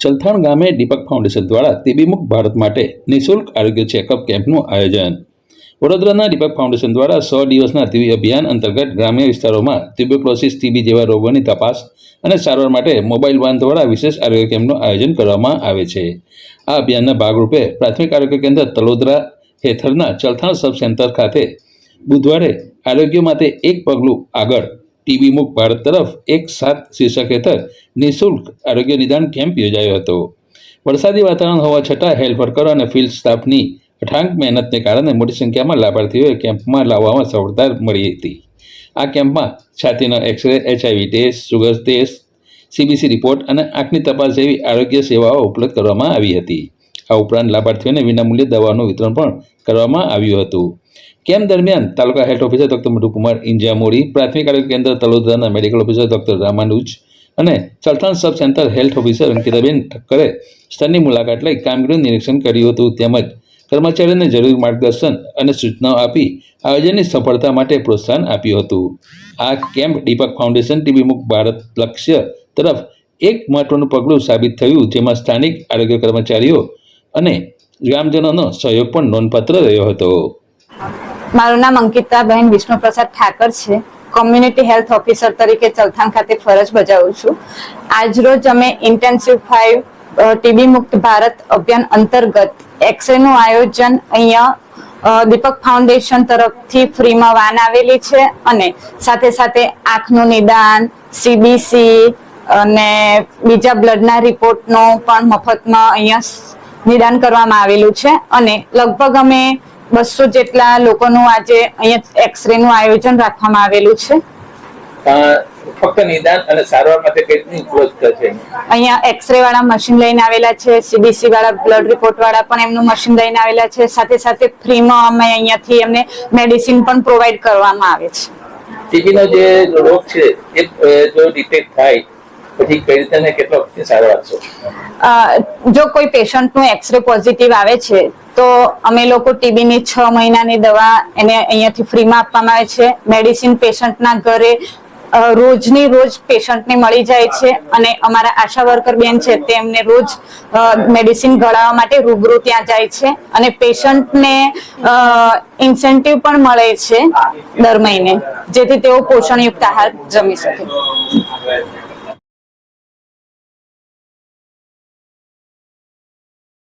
ચલથાણ ગામે દીપક ફાઉન્ડેશન દ્વારા ટીબી ભારત માટે નિઃશુલ્ક આરોગ્ય ચેકઅપ કેમ્પનું આયોજન. વડોદરાના દીપક ફાઉન્ડેશન દ્વારા સો દિવસના ટીબી અભિયાન અંતર્ગત ગ્રામ્ય વિસ્તારોમાં ટ્યુબ્યુક્લોસિસ ટીબી જેવા રોગોની તપાસ અને સારવાર માટે મોબાઈલ વાન દ્વારા વિશેષ આરોગ્ય કેમ્પનું આયોજન કરવામાં આવે છે. આ અભિયાનના ભાગરૂપે પ્રાથમિક આરોગ્ય કેન્દ્ર તલોદરા હેઠળના ચલથાણ સબ સેન્ટર ખાતે બુધવારે આરોગ્ય માટે એક પગલું આગળ ટીબી મુક્ત ભારત તરફ એક સાત શીર્ષક હેઠળ નિઃશુલ્ક આરોગ્ય નિદાન કેમ્પ યોજાયો હતો. વરસાદી વાતાવરણ હોવા છતાં હેલ્થ વર્કરો અને ફિલ્ડ સ્ટાફની અઠાંક મહેનતને કારણે મોટી સંખ્યામાં લાભાર્થીઓએ કેમ્પમાં લાવવામાં સફળતા મળી હતી. આ કેમ્પમાં છાતીનો x-ray, HIV test, sugar test CBC report અને આંખની તપાસ જેવી આરોગ્ય સેવાઓ ઉપલબ્ધ કરવામાં આવી હતી. આ ઉપરાંત લાભાર્થીઓને વિનામૂલ્યે દવાનું વિતરણ પણ કરવામાં આવ્યું હતું. કેમ્પ દરમિયાન taluka health officer doctor Madhukumar Injamori પ્રાથમિક આરોગ્ય કેન્દ્ર તલોદરાના મેડિકલ ઓફિસર ડોક્ટર રામાનુજ અને Saltan sub centre health officer Ankitaben ઠક્કરે સ્થળની મુલાકાત લઈ કામગીરીનું નિરીક્ષણ કર્યું હતું. તેમજ કર્મચારીઓને જરૂરી માર્ગદર્શન અને સૂચનાઓ આપી આયોજનની સફળતા માટે પ્રોત્સાહન આપ્યું હતું. આ કેમ્પ દીપક ફાઉન્ડેશન, ટીબી મુક્ત ભારત લક્ષ્ય તરફ એક મહત્વનું પગલું સાબિત થયું, જેમાં સ્થાનિક આરોગ્ય કર્મચારીઓ અને ગ્રામજનોનો સહયોગ પણ નોંધપાત્ર રહ્યો હતો. મારું નામ અંકિતાબેન વિષ્ણુપ્રસાદ ઠાકર છે. કોમ્યુનિટી હેલ્થ ઓફિસર તરીકે ચલથાણ ખાતે ફરજ બજાવું છું. આજરોજ અમે ઇન્ટેન્સિવ ફાઈવ ટીબી મુક્ત ભારત અભિયાન અંતર્ગત એક્સરેનું આયોજન અહીંયા દીપક ફાઉન્ડેશન તરફથી ફ્રીમાં વાન આવેલી છે અને સાથે સાથે આંખનું નિદાન સીબીસી અને બીજા બ્લડના રિપોર્ટનો પણ મફતમાં અહીંયા નિદાન કરવામાં આવેલું છે અને લગભગ અમે બસો જેટલા લોકોનું આજે અહીંયા એક્સરે નું આયોજન રાખવામાં આવેલું છે. ફક્ત નિદાન અને સારવાર માટે કેટલી ઉપલબ્ધતા છે? અહીંયા એક્સરે વાળા મશીન લઈને આવેલા છે સીબીસી વાળા બ્લડ રિપોર્ટ વાળા પણ એમનું મશીન લઈને આવેલા છે સાથે સાથે ફ્રીમાં અમે અહીંયાથી એમને મેડિસિન પણ પ્રોવાઈડ કરવામાં આવે છે. ટીબીનો જે રોગ છે એ જો ડિટેક્ટ થાય પછી કઈ રીતે ને કેટલો સારો અ, જો કોઈ પેશન્ટનું એક્સરે પોઝિટિવ આવે છે તો અમે લોકો ટીબીની છ મહિનાની દવા એને અહીંયાથી ફ્રીમાં આપવામાં આવે છે. મેડિસિન પેશન્ટના ઘરે રોજની રોજ પેશન્ટને મળી જાય છે અને અમારા આશા વર્કર બેન છે તેમને રોજ મેડિસિન ગળાવવા માટે રૂબરૂ ત્યાં જાય છે અને પેશન્ટને ઇન્સેન્ટિવ પણ મળે છે દર મહિને જેથી તેઓ પોષણયુક્ત આહાર જમી શકે.